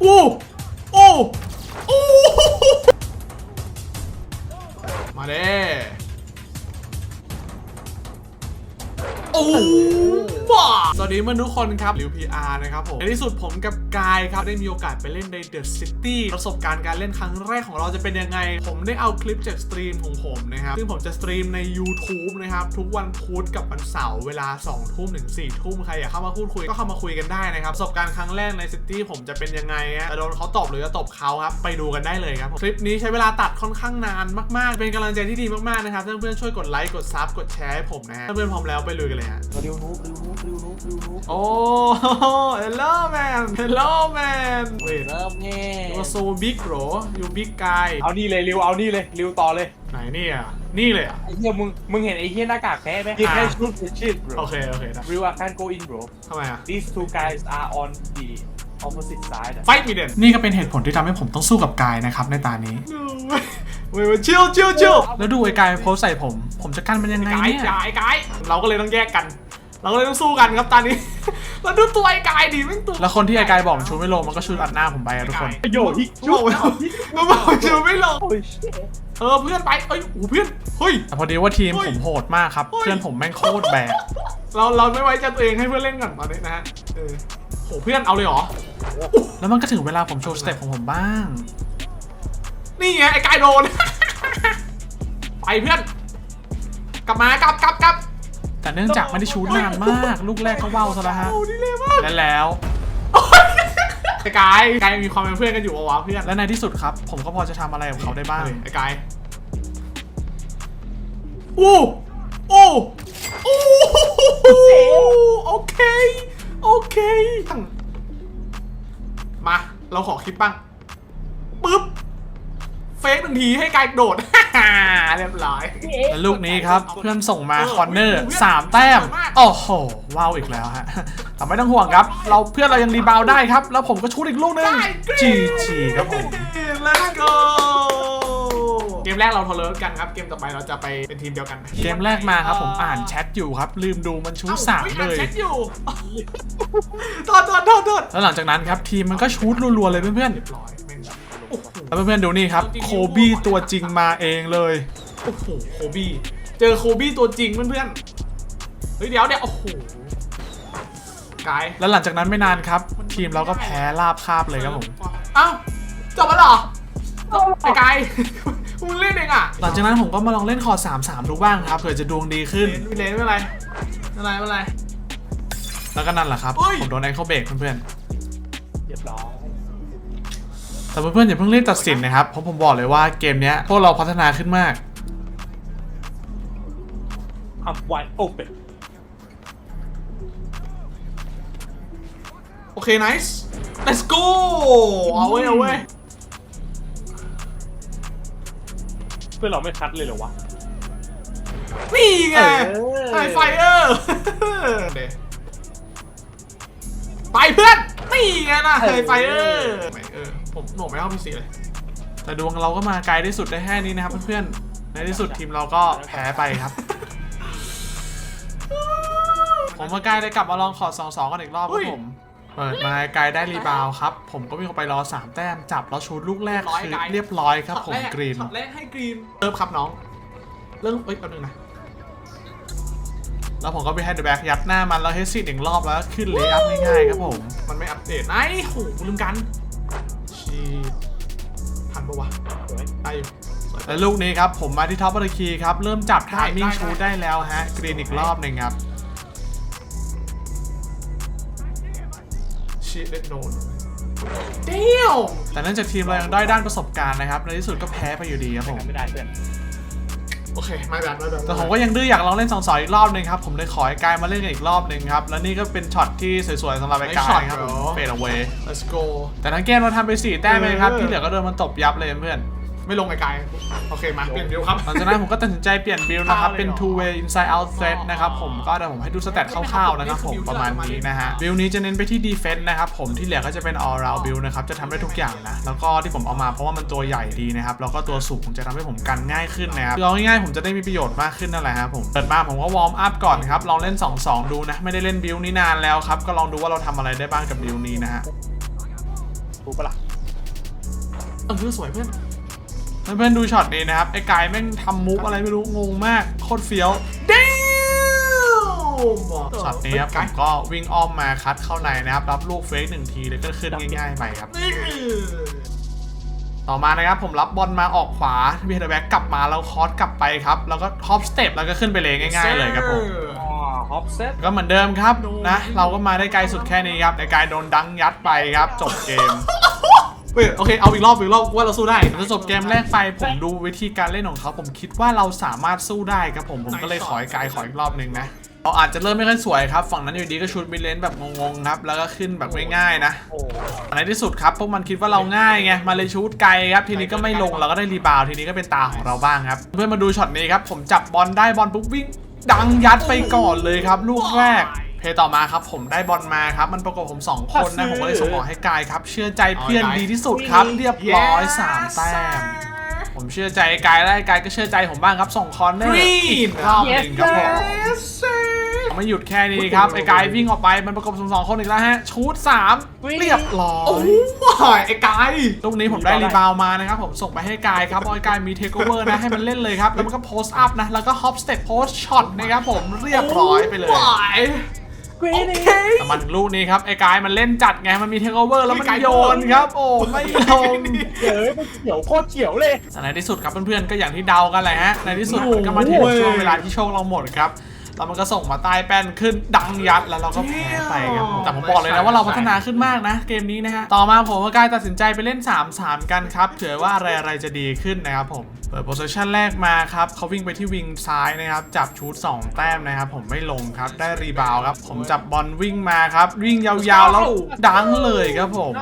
โดีเพื่อนทุกคนครับลิวพีอาร์นะครับผม ในที่สุดผมกับกายครับ ได้มีโอกาสไปเล่นใน The City ประสบการณ์การเล่นครั้งแรกของเราจะเป็นยังไง ผมได้เอาคลิปจากสตรีมของผมนะครับ ซึ่งผมจะสตรีมใน YouTube นะครับ ทุกวันพุธกับวันเสาร์เวลา 2 ทุ่มถึง4ทุ่มใครอยากเข้ามาพูดคุยก็เข้ามาคุยกันได้นะครับประสบการณ์ครั้งแรกในซิตี้ผมจะเป็นยังไงจะโดนเขาตบหรือจะตบเขาครับไปดูกันได้เลยครับคลิปนี้ใช้เวลาตัดค่อนข้างนานมากๆ เป็นกำลังใจที่ดีมากๆนะครับเพื่อนๆช่วยกดไลค์กดซับกดแชร์ให้ผมนะฮะเพื่อนพร้อมแล้วไปลุยกันเลยฮะริวนูบริวนูบริวนูบริวนูบโอ้ hello man hello man wait เริ่มแง่ you are so big bro you big guy เอานี่เลยริวเอานี่เลยริวต่อเลยไหนเนี่ยนี่เลยเหรอะ ไอ้เหี้ยมึงมึงเห็นไอ้เหี้ยหน้ากากแพ้ไหม You can shoot the shit bro โอเค โอเคได้ Real I can't go in bro ทำไมอะ These two guys are on the opposite side อะไฟมีเด่นนี่ก็เป็นเหตุผลที่ทำให้ผมต้องสู้กับกายนะครับในตานี้ เว้ยชิลชิลชิลแล้วดูไอ้กายโพสใส่ผม ผมจะกันมันยังไงเนี่ยไอ้กายเราก็เลยต้องแยกกัน เราก็เลยต้องสู้กันครับตอนนี้แล้วดูตัวไอ้กายดิแม่งตัวแล้วคนที่ไอ้กายบอกมันชูไม่ลงมันก็ชูอัดหน้าผมไปอะทุกคนโยฮิชูไม่ลงมันบอกชูไม่ลงโอ้ย shit เออเพื่อนไปเอ้ยโอ้เพื่อนเฮ้ยแต่พอดีว่าทีมผมโหดมากครับ เพื่อนผมแม่งโคตรแบกเราเราไม่ไว้ใจตัวเองให้เพื่อนเล่นก่อนตอนนี้นะฮะเออโหเพื่อนเอาเลยเหรอแล้วมันก็ถึงเวลาผมโชว์สเต็ปของผมบ้าง นี่ไงไอ้กายโดนไปเพื่อน กลับมากลับกลับกลับ แต่เนื่องจากไม่ได้ชูดนานมาก ลูกแรกก็ว่าวซะแล้วฮะและแล้วไอ้กายกายยังมีความเป็นเพื่อนกันอยู่วะเพื่อนและในที่สุดครับ ผมก็พอจะทำอะไรกับเขาได้บ้างไอ้กายโอ้โอ้โอ้โอเค โอเค มา เราขอคลิปบ้างปึ๊บเฟ กหนึ่งทีให้กายโดด เรียบร้อย แล้วลูกนี้ครับเพื่อนส่งมาคอนเนอร์สามแต้ม โอ้โหว้าวอีกแล้วฮะแต่ไม่ต้องห่วงครับ เราเพื่อนเรายังรีบาวด์ได้ครับ แล้วผมก็ชูดอีกลูกหนึงจีจีครับผม Let's go เกมแรกเราทะเลาะกันครับ เกมต่อไปเราจะไปเป็นทีมเดียวกัน เกมแรกมาครับผมอ่านแชทอยู่ครับ ลืมดูมันชูดสามเลยโทษโทษโทษโทษแล้วหลังจากนั้นครับทีมมันก็ชูดรัวๆเลยเพื่อนๆ แล้วเพื่อนๆดูนี่ครับโคบี้ตัวจริงมาเองเลยโอ้โหโคบี้เจอโคบี้ตัวจริงเพื่อนๆเฮ้ยเดี๋ยวเดี๋ยวโอ้โหกายแล้วหลังจากนั้นไม่นานครับ ทีมเราก็แพ้ราบคาบเลยครับผมเอ้าจบแล้วเหรอไอ้กายมึงเล่นเองอะหลังจากนั้นผมก็มาลองเล่นคอร์ด3 3ดูบ้างครับเผื่อจะดวงดีขึ้นไม่เล่นไม่เป็นไรไม่เป็นไรไม่เป็นไรแล้วก็นั่นแหละครับผมโดนแองเคิลเบรกเพื่อนเรียบร้อยๆ แต่เพื่อนๆอย่าเพิ่งรีบตัดสินนะครับ เพราะผมบอกเลยว่าเกมเนี้ยพวกเราพัฒนาขึ้นมาก I'm wide open โอเค nice let's go เอาเว้ยเอาเว้ยเพื่อนเราไม่คัดเลยเหรอวะ นี่ไงเออ ไฮไฟเออร์ไปเพื่อนนี่ไงนะไฮไฟเออร์เออ ผมหน่วงไม่เข้าพีซีเลย แต่ดวงเราก็มาไกลที่สุดได้แค่นี้นะครับเพื่อนๆ ในที่สุดทีมเราก็แพ้ไปครับ ผมกับกายได้กลับมาลองขอสองสองกันอีกรอบครับผม เปิดมากายได้รีบาวด์ครับ ผมก็วิ่งเข้าไปรอ3แต้มจับแล้วชูดลูกแรกคือเรียบร้อยครับผมกรีนช็อตแรกให้กรีนเริ่มครับน้อง เริ่มเอ้ยแป๊บนึงนะแล้วผมก็ไปให้เดอะแบ็กยัดหน้ามันแล้วเฮดซีดหนึ่งรอบแล้วขึ้นเลย์อัพง่ายๆครับผม มันไม่อัปเดตไอ้โหลืมกัน ชีดทันปะวะได้อยู่แล้วลูกนี้ครับ ผมมาที่ท็อปอัลคีครับ เริ่มจับทามมิ่งชูดได้แล้วฮะ กรีนอีกรอบหนึ่งครับชีดเล็ดโดนเดียวแต่เนื่องจากทีมเรายังด้อยด้านประสบการณ์นะครับ ในที่สุดก็แพ้ไปอยู่ดีครับผมไม่ได้เพื่อน โอเคไม่แบบไม่แบบแต่ผมก็ยังดื้ออยากลองเล่นสองสองอีกรอบหนึงครับ ผมเลยขอไอ้กายมาเล่นกันอีกรอบหนึ่งครับ แล้วนี่ก็เป็นช็อตที่สวยๆสำหรับไอ้กายครับผมเฟดเอาไว้ let's go แต่ทั้งเกมเราทำไปสี่แต้มเลยครับ ที่เหลือก็โดนมันตบยับเลยเพื่อน ไม่ลงไอ้กายโอเคมาเปลี่ยนบิลครับหลังจากนั้นผมก็ตัดสินใจเปลี่ยนบิลนะครับ เป็น two way inside out threat นะครับผมก็เดี๋ยวผมให้ดูสเตตคร่าวๆนะครับผมประมาณนี้นะฮะบิลนี้จะเน้นไปที่ defense นะครับผมที่เหลือก็จะเป็น all round build นะครับจะทำได้ทุกอย่างนะแล้วก็ที่ผมเอามาเพราะว่ามันตัวใหญ่ดีนะครับแล้วก็ตัวสูงจะทำให้ผมกันง่ายขึ้นนะครับคือเอาง่ายๆผมจะได้มีประโยชน์มากขึ้นนั่นแหละครับผมเปิดมาผมก็วอร์มอัพก่อนครับลองเล่น 2-2 ดูนะไม่ได้เล่นบิลนี้นานแล้วครับก็ลองดูว่าเราทำอะไรได้บ้างกับบิลนี้นะฮะถูกปะล่ะเออสวยเพื่อน เพื่อนๆดูช็อตนี้นะครับ ไอ้กายแม่งทำมุกอะไรไม่รู้ งงมาก โคตรเฟี้ยวเด้วช็อตนี้ครับผมก็วิ่งอ้อมมาคัดเข้าในนะครับ รับลูกเฟกหนึ่งทีแล้วก็ขึ้นง่ายๆไปครับนี่ต่อมานะครับผมรับบอลมาออกขวาเบียร์แบ็กกลับมาแล้วคอสกลับไปครับ แล้วก็ท็อปสเต็ปแล้วก็ขึ้นไปเลยง่ายๆเลยครับผมอ๋อฮอปเซตก็เหมือนเดิมครับนะ เราก็มาได้ไกลสุดแค่นี้ครับในกายโดนดังยัดไปครับ จบเกม เฮ้ยโอเคเอาอีกรอบอีกรอบว่าเราสู้ได้จากจบเกมแรกไปผมดูวิธีการเล่นของเขาผมคิดว่าเราสามารถสู้ได้ครับผมผมก็เลยขอให้กายขออีกรอบหนึ่งนะเราอาจจะเริ่มไม่ค่อยสวยครับ ฝั่งนั้นอยู่ดีก็ชุดมิเลนแบบงงๆครับ แล้วก็ขึ้นแบบง่ายๆนะในที่สุดครับพวกมันคิดว่าเราง่ายไงมาเลยชูดไกลครับทีนี้ก็ไม่ลงเราก็ได้รีบาวทีนี้ก็เป็นตาของเราบ้างครับ เพื่อนมาดูช็อตนี้ครับผมจับบอลได้บอลปุ๊บวิ่งดังยัดไปก่อนเลยครับ ลูกแรก เพย์ต่อมาครับผมได้บอลมาครับ มันประกบผมสองคนนะ ผมก็เลยส่งบอลให้กายครับ เชื่อใจเพื่อนดีที่สุดครับ เรียบร้อยสามแต้ม ผมเชื่อใจกายและกายก็เชื่อใจผมบ้างครับ ส่งคอนเนอร์อีกรอบหนึ่งครับผมไม่หยุดแค่นี้ครับไอ้กายวิ่งออกไปมันประกบสองสองคนอีกแล้วฮะชูดสามเรียบร้อโอ้ยยไอ้กายลูกนี้ผมได้รีบาวด์มานะครับผมส่งไปให้กายครับเพราะไอ้กายมีเทคโอเวอร์นะให้มันเล่นเลยครับแล้วมันก็โพสต์อัพนะแล้วก็ฮอปสเต็ปโพสช็อตนะครับผมเรียบร้อยไปเลย โอ้ยกรีโอนี่เคแต่มาถึงลูกนี้ครับไอ้กายมันเล่นจัดไงมันมีเทคโอเวอร์แล้วมันโยนครับโอ้ไม่ลงเขียวมันเขียวโคตรเขียวเลยแต่ในที่สุดครับเพื่อนๆก็อย่างที่เดากันแหละฮะในที่สุดมันก็มาถึงช่วงเวลาที่โชคเราหมดครับแล้วมันก็ส่งมาใต้แป้นขึ้นดังยัดแล้วเราก็แพ้ไปครับผมแต่ผมบอกเลยนะว่าเราพัฒนาขึ้นมากนะ เกมนี้นะฮะต่อมาผมกับกายตัดสินใจไปเล่น 3-3 กันครับเผื่อว่าอะไรอะไรๆจะดีขึ้นนะครับผมเปิดโพสชั่นแรกมาครับเขาวิ่งไปที่วิงซ้ายนะครับ จับชูด2 แต้มนะครับ ผมไม่ลงครับ ได้รีบาวด์ครับ ผมจับบอลวิ่งมาครับ วิ่งยาวๆ แล้วดังเลยครับผม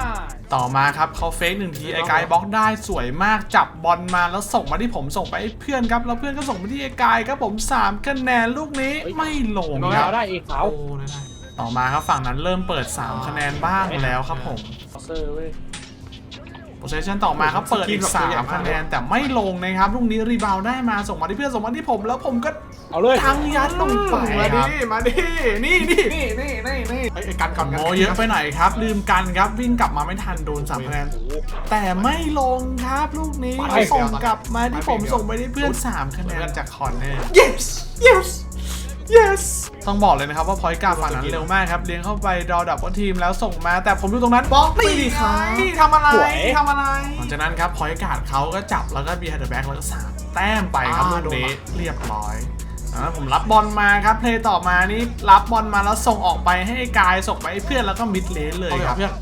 ต่อมาครับเขาเฟกหนึ่งทีไอ้กายบล็อกได้สวยมากจับบอลมาแล้วส่งมาที่ผมส่งไปให้เพื่อนครับ แล้วเพื่อนก็ส่งมาที่ไอ้กายครับผม3คะแนนลูกนี้ไม่ลงคขาวรับได้เอกขาวโอ้ได้ได้ต่อมาครับฝั่งนั้นเริ่มเปิด 3 คะแนนบ้างแล้วครับผมเซอร์เว้ย โพสชั่นต่อมาครับเปิดอีก3คะแนนแต่ไม่ลงนะครับลูกนี้รีบาวด์ได้มาส่งมาที่เพื่อนส่งมาที่ผมแล้วผมก็เอาเลยทั้งยัดลงไปมาคดิรับมาดินี่นี่นี่นี่นี่นี่ไอ้ไอ้กันก่อนกันโมเยอะไปหน่อยครับ ลืมกันครับวิ่งกลับมาไม่ทันโดน3คะแนนแต่ไม่ลงครับลูกนี้ไปเขาส่งเดียวกลับมาที่ผมไปเดียวส่งไปที่เพื่อน3คะแนนจากคอนเนอร์ yes yes yes ต้องบอกเลยนะครับว่าพอยการ์ฝั่งนั้นเร็วมากครับ เลี้ยงเข้าไปรอดับว่าทีมแล้วส่งมา แต่ผมอยู่ตรงนั้นบล็อกไม่ดีครับนี่ทำอะไรสวยทำอะไรหลังจากนั้นครับพอยการ์ดเขาก็จับแล้วก็บีฮันเดอร์แบ็กแล้วก็สามแต้มไปครับอ่าลูกนี้โดนละเรียบร้อยแล้วผมรับบอลมาครับเพลย์ต่อมานี่รับบอลมาแล้วส่งออกไปให้กายส่งไปให้เพื่อนแล้วก็มิดเลนเลยครับเพื่อน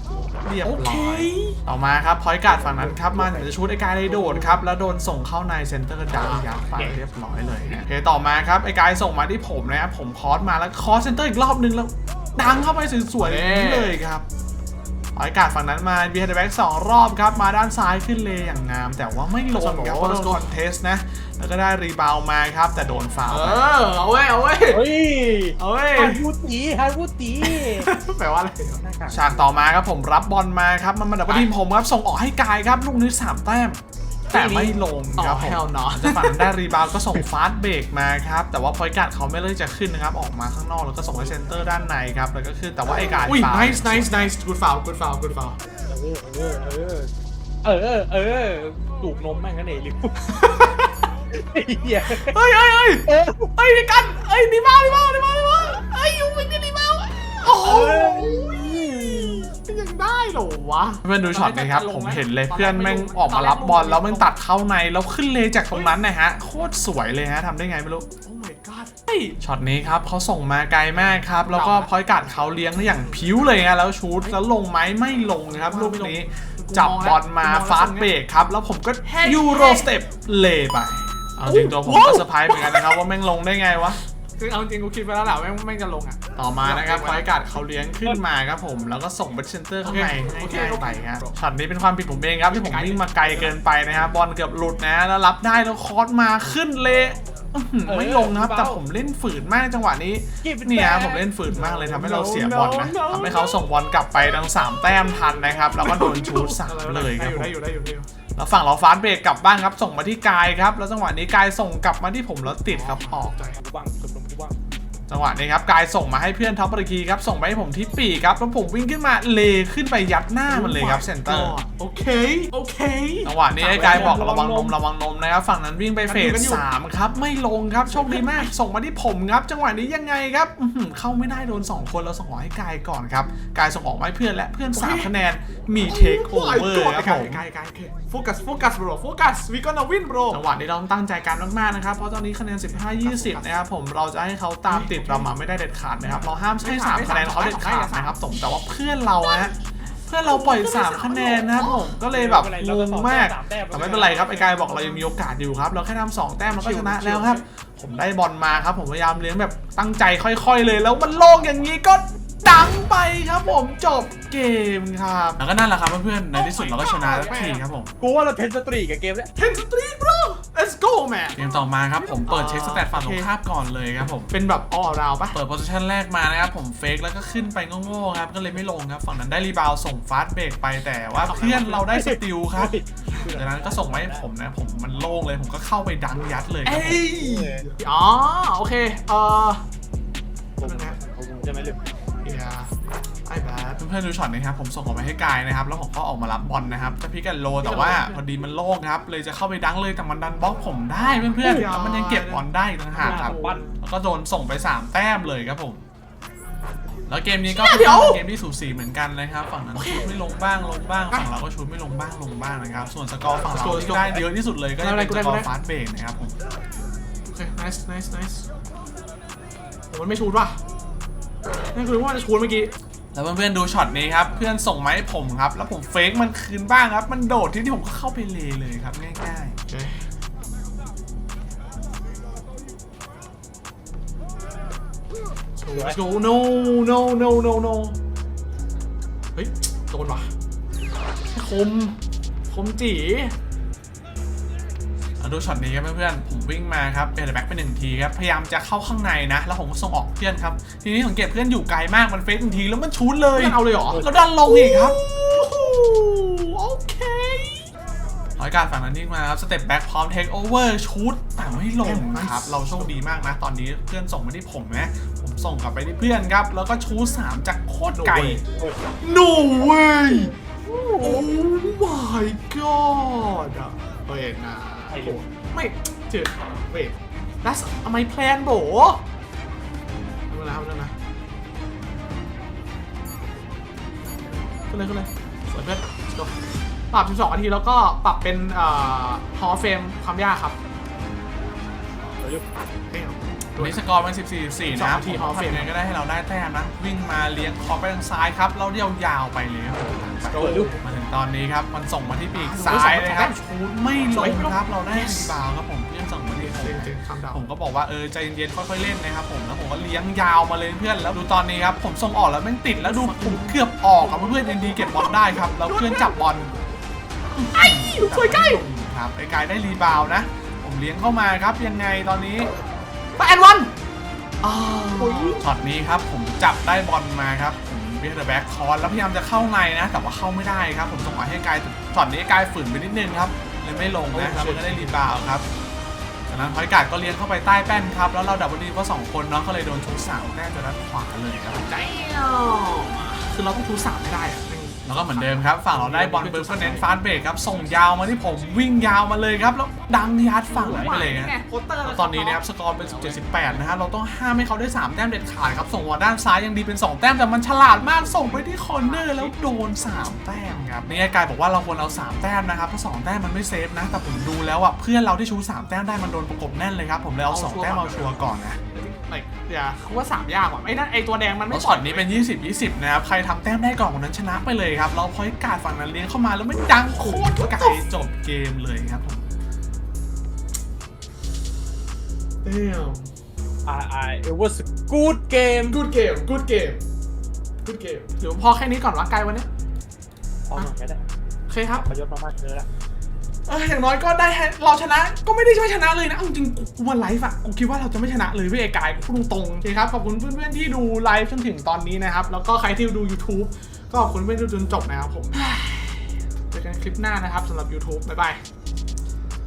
เรียบร้อยต่อมาครับพอยการ์ดฝั่งนั้นครับมาถึงจะชุดไอ้กายเลยโดดครับแล้วโดนส่งเข้าในเซนเตอร์ดังยัดไปเรียบร้อยเลยนะโอเคต่อมาครับไอ้กายส่งมาที่ผมนะครับผมคอสมาแล้วคอสเซนเตอร์อีกรอบนึงแล้วดังเข้าไปสวยๆนี้เลยครับ อยการ์ดฝั่งนั้นมาบีฮันเดอร์แบ็กสองรอบครับ มาด้านซ้ายขึ้นเลยอย่างงาม แต่ว่าไม่ลงครับเพราะโดนคอนเทสนะ แล้วก็ได้รีบาวด์มาครับ แต่โดนฟาวเอล์ไปอเอาเว้ยเอาเว้ยเฮ้ยเอาเว้ยฮันวูตีฮันวูตีแปลว่าอะไรหน้ากากฉากต่อมาครับผมรับบอลมาครับมันมาดับเบิลทีมผมครับส่งออกให้กายครับลูกนี้สามแต้ม แต่ไม่ลงครับผม hell no จะฝันได้รีบาวด์ก็ส่งฟาสต์เบรกมาครับ แต่ว่าพอยการ์ดเขาไม่เลือกจะขึ้นนะครับ ออกมาข้างนอกแล้วก็ส่งให้เซนเตอร์ด้านในครับ แล้วก็ขึ้นแต่ว่าไอ้การ์ดอุ้ยฟาวล์ nice nice nice good foul good foul good foul เออเออเออเออเออดูกนมแม่งกันเองลิวไอ้เหี้ยเฮ้ยเฮ้ยเฮ้ยเออเฮ้ยนี่กันเฮ้ยดีมาดีมาดีมาดีมาเฮ้ยยูเป็นดีมาโอ้โหยัง ได้เหรอวะเพื่อนดูช็อตนี้ครับผมเห็นเลยเพื่อนแม่งออกมารับบอลแล้วแม่งตัดเข้าในแล้วขึ้นเลยจากตรงนั้นนะฮะโคตรสวยเลยฮะทำได้ไงไม่รู้โอ้ my god เฮ้ยช็อตนี้ครับเขาส่งมาไกลมากครับ แล้วก็พอยการ์ดเขาเลี้ยงได้อย่างผิวเลยฮะแล้วชูดแล้วลงไหมไม่ลงครับลูกนี้จับบอลมาฟาสต์เบรกครับ แล้วผมก็ยูโรสเต็ปเลไปเอาจริงตัวผมก็เซอร์ไพรส์เหมือนกันนะครับว่าแม่งลงได้ไงวะ คือเอาจริงกูคิดไปแล้วแหละแม่งแม่งจะลงอะ ต่อมานะครับพอยการ์ดเขาเลี้ยงขึ้นมาครับผม แล้วก็ส่งไปเซนเตอร์ข้างในโอเคง่ายโอๆเค ไปครับช็อตนี้เป็นความผิดผมเองครับที่ผมวิ่งมาไกลเกินไปนะครับบอลเกือบหลุดนะ แล้วรับได้แล้วคอร์สมาขึ้นเละอื้อหือไม่ลงนะครับ แต่ผมเล่นฝืนมากจังหวะนี้ เนี่ยผมเล่นฝืนมากเลยทำให้เราเสียบอลนะ No, no, no. ทำให้เขาส่งบอลกลับไปทั้งสามแต้มทันนะครับ แล้วก็โดนชูดสามเลยครับผม ได้อยู่ได้อยู่ได้อยู่แล้วฝั่งเราฟาสต์เบรกกลับบ้านครับ ส่งมาที่กายครับ แล้วจังหวะนี้กายส่งกลับมาที่ผมแล้วติดครับออกกูบ้างกดนมกูบ้าง จจังหวะนี้ครับกายส่งมาให้เพื่อนท็อปปรกีครับส่งไปให้ผมที่ปีกครับแล้วผมวิ่งขึ้นมาเลขึ้นไปยัดหน้ามันเลยครับเซนเตอร์โอเคโอเคจังหวะนี้ไอ้กายบอกระวังนมระวังนมนะครับฝั่งนั้นวิ่งไปเฟสสามครับไม่ลงครับโชคดีมากส่งมาที่ผมครับ จังหวะนี้ยังไงครับอื้อหือเข้าไม่ได้โดน 2 คนเราส่งออกให้กายก่อนครับกายส่งออกมาให้เพื่อนและเพื่อน3คะแนนมีเทคโอเวอร์ครับผมไกลไกลโอเคโฟกัสโฟกัส bro โฟกัส we gonna win bro จังหวะนี้เราต้องตั้งใจกันมากๆนะครับเพราะตอนนี้คะแนน 15-20นะครับผมเราจะให้เขาตามติดเรามาไม่ได้เด็ดขาดนะครับ เราห้ามให้สามคะแนนเขาเด็ดขาดนะครับผมแต่ว่าเพื่อนเราฮะเพื่อนเราปล่อยสามคะแนนนะครับผมก็เลยแบบงงมากแต่ไม่เป็นไรครับไอ้กายบอกเรายังมีโอกาสอยู่ครับ เราแค่ทำสองแต้มเราก็ชนะแล้วครับ ผมได้บอลมาครับ ผมพยายามเลี้ยงแบบตั้งใจค่อย ๆ เลย แล้วมันโล่งอย่างนี้ก็ ดังไปครับผมจบเกมครับแล้วก็นั่นแหละครับเพื่อนๆในที่สุดเราก็ชนะสักทีครับผมกูว่าเราเทนสตรีกับเกมเนี้ย10 street bro let's go man เกมต่อมาครับผมเปิดเช็คสแตทฝั่งตรงข้ามก่อนเลยครับผมเป็นแบบ all around ปะเปิดโพซิชันแรกมานะครับผมเฟกแล้วก็ขึ้นไปโง่ๆครับก็เลยไม่ลงครับฝั่งนั้นได้รีบาวด์ส่งฟาสต์เบรกไปแต่ว่าเพื่อนเราได้สติลครับจากนั้นก็ส่งมาให้ผมนะผมมันโล่งเลยผมก็เข้าไปดังยัดเลยครับผมเอ้ยอ๋อโอเคเอ่อผมผมจะไม่ลืม yeah I bad เพื่อนๆดูช็อตนี้ครับผมส่งออกไปให้กายนะครับ แล้วผมก็ออกมารับบอลนะครับจะพิกแอนโลแต่ว่าพอดีมันโล่งครับ เลยจะเข้าไปดังเลยแต่มันดันบล็อกผมได้เพื่อนๆแล้วมันยังเก็บบอลได้อีกต่างหากครับปั้นแล้วก็โดนส่งไป3แต้มเลยครับผมแล้วเกมนี้ก็เดี๋เป็นยวเกมที่สูสีเหมือนกันนะครับ ฝั่งนั้นชุดไม่ลงบ้างลงบ้างฝั่งเราก็ชุดไม่ลงบ้างลงบ้างนะครับ ส่วนสกอร์ฝั่งเราที่ได้เยอะที่สุดเลยก็จะเป็นสกอร์ฟาสต์เบรกนะครับผมโอเค nice nice nice ผมมันไม่ชูดว่ะนั่นคือว่าจะชูดเมื่อกี้ แล้วเพื่อนๆดูช็อตนี้ครับ เพื่อนส่งมาให้ผมครับ แล้วผมเฟกมันคืนบ้างครับ มันโดดที่ที่ผมก็เข้าไปเลเลยครับ ง่ายโอเค let's go no no no no no เฮ้ย โดนว่ะคม คมจีๆแล้ว ดูช็อตนี้ครับเพื่อนๆผมวิ่งมาครับเป็นแบ็กไปหนึ่งทีครับ พยายามจะเข้าข้างในนะ แล้วผมก็ส่งออกเพื่อนครับ ทีนี้สังเกตเพื่อนอยู่ไกลมาก มันเฟกหนึ่งทีแล้วมันชูดเลยเพื่อนเอาเลยเหรอ แล้วดันลงอีกครับ โอเคร้อยการฝั่งนั้นนิ่งมาครับ สเต็ปแบ็กพร้อมเทคโอเวอร์ชูดแต่ไม่ลงครับ เราโชคดีมากนะ ตอนนี้เพื่อนส่งมาที่ผมนะ ผมส่งกลับไปที่เพื่อนครับ แล้วก็ชูดสามจากโคตรไกล no way oh my god อะเวทนะ ไอ้หลวงไม่เจอเวท that's my plan โบทำอะไรทำอะไรนะขึ้นเลยขึ้นเลยสวยเพื่อน let's go ปรับ12นาทีแล้วก็ปรับเป็นเอ่อ hall of fame ความยากครับ เฮ้ย วันนี้สกอร์มัน14 4นะครับสองนาทีผม Hall of ทำ Fame ยังไงก็ได้ให้เราได้แต้มนะ วิ่งมาเลี้ยงคอไปทางซ้ายครับ เราเดี่ยวยาวไปเลยครับโดนลูกมาถึงตอนนี้ครับ มันส่งมาที่ปีกโอ้โหซ้ายเลยครับสองแต้มชูดไม่ลงครับ เราได้รีบาวด์ครับผมเพื่อนส่งมาที่ผมจริงจริงคำดาวผมก็บอกว่าเออใจเย็นๆค่อยๆเล่นนะครับผมแล้วผมก็เลี้ยงยาวมาเลยเพื่อนแล้วดูตอนนี้ครับผมส่งออกแล้วแม่งติดแล้วดูผมเกือบออกครับเพื่อนเอ็นดีเก็บบอลได้ครับแล้วเพื่อนจับบอลไอ้ลูกสวยใกล้ครับไอ้กายได้รีบาวด์นะ ผมเลี้ยงเข้ามาครับยังไงตอนนี้ ไปแอนวันอ้าวช็อตนี้ครับผมจับได้บอลมาครับผมเบียร์แบ็คคอนแล้วพยายามจะเข้าในนะ แต่ว่าเข้าไม่ได้ครับ ผมส่งมาให้กายช็อตนี้กายฝืนไปนิดนึงครับเลยไม่ลงนะแล้วมันก็ได้รีบาวด์ครับจากนั้นพอยการ์ดก็เลี้ยงเข้าไปใต้แป้นครับ แล้วเราดับเบิลดีเพราะสองคนเนาะก็เลยโดนชุดสาวแต้มจากด้านขวาเลยครับใจคือเราต้องชูสามไม่ได้อะ แล้วก็เหมือนเดิมครับ ฝั่งเราได้บอลปุ๊บก็เน้นฟาสต์เบรกครับ ส่งยาวมาที่ผมวิ่งยาวมาเลยครับ แล้วดังยัดฝั่งนั้นไปเลยนะโคเตอร์แล้วตอนนี้นะครับสกอร์เป็น17 18นะฮะ เราต้องห้ามให้เขาได้ 3 แต้มเด็ดขาดครับ ส่งมาด้านซ้ายยังดีเป็น 2 แต้ม แต่มันฉลาดมากส่งไปที่คอร์เนอร์แล้วโดน 3 แต้มครับนี่ไอ้กายบอกว่าเราควรเอา 3 แต้มนะครับเพราะ2แต้มมันไม่เซฟนะแต่ผมดูแล้วอะเพื่อนเราที่ชู 3 แต้มได้มันโดนประกบแน่นเลยครับผมเลยเอา2แต้มเอาชัวร์ก่อนนะไอ้เดี๋ยวคือว่าสามยากกว่าไอ้นั่นไอ้ตัวแดงมันแล้ไม่วช็อตนี้เป็น 20 20 นะครับ ใครทำแต้มได้ก่อนคนนั้นชนะไปเลยครับ เราพอยต์การ์ดฝั่งนั้นเลี้ยงเข้ามาแล้วไม่ดังโคตรไกลจบเกมเลยครับผมเอ้ยอ่าอ่า it was a good game good game good game good game เดี๋ยวพอแค่นี้ก่อนวะไกลวันนี้พอหน่อยก็ได้โอเคครับประยศมามากเกินแล้วเอออย่างน้อยก็ได้เราชนะก็ไม่ได้ช่วยชนะเลยนะเอาจริงกูมาไลฟ์อะกูคิดว่าเราจะไม่ชนะเลยพี่เอกายพูดตรงๆโอเคครับขอบคุณเพื่อนๆที่ดูไลฟ์จนถึงตอนนี้นะครับ แล้วก็ใครที่ดู YouTube ก็ขอบคุณเพื่อนๆที่ดูจนจบนะครับผมเจอกันคลิปหน้านะครับสำหรับ YouTube บ๊ายบาย